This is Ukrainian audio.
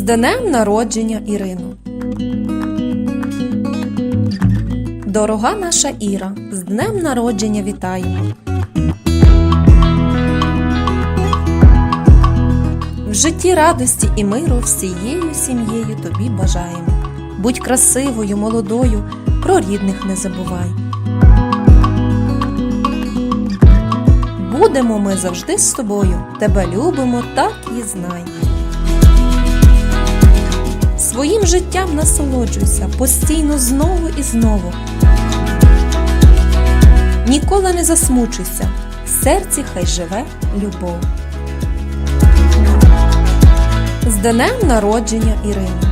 днем народження Ірину. Дорога наша Іра, з днем народження вітаємо. В житті радості і миру всією сім'єю тобі бажаємо. Будь красивою, молодою, про рідних не забувай. Будемо ми завжди з тобою, тебе любимо, так і знай. Своїм життям насолоджуйся постійно знову і знову. Ніколи не засмучуйся, в серці хай живе любов. З днем народження Ірини.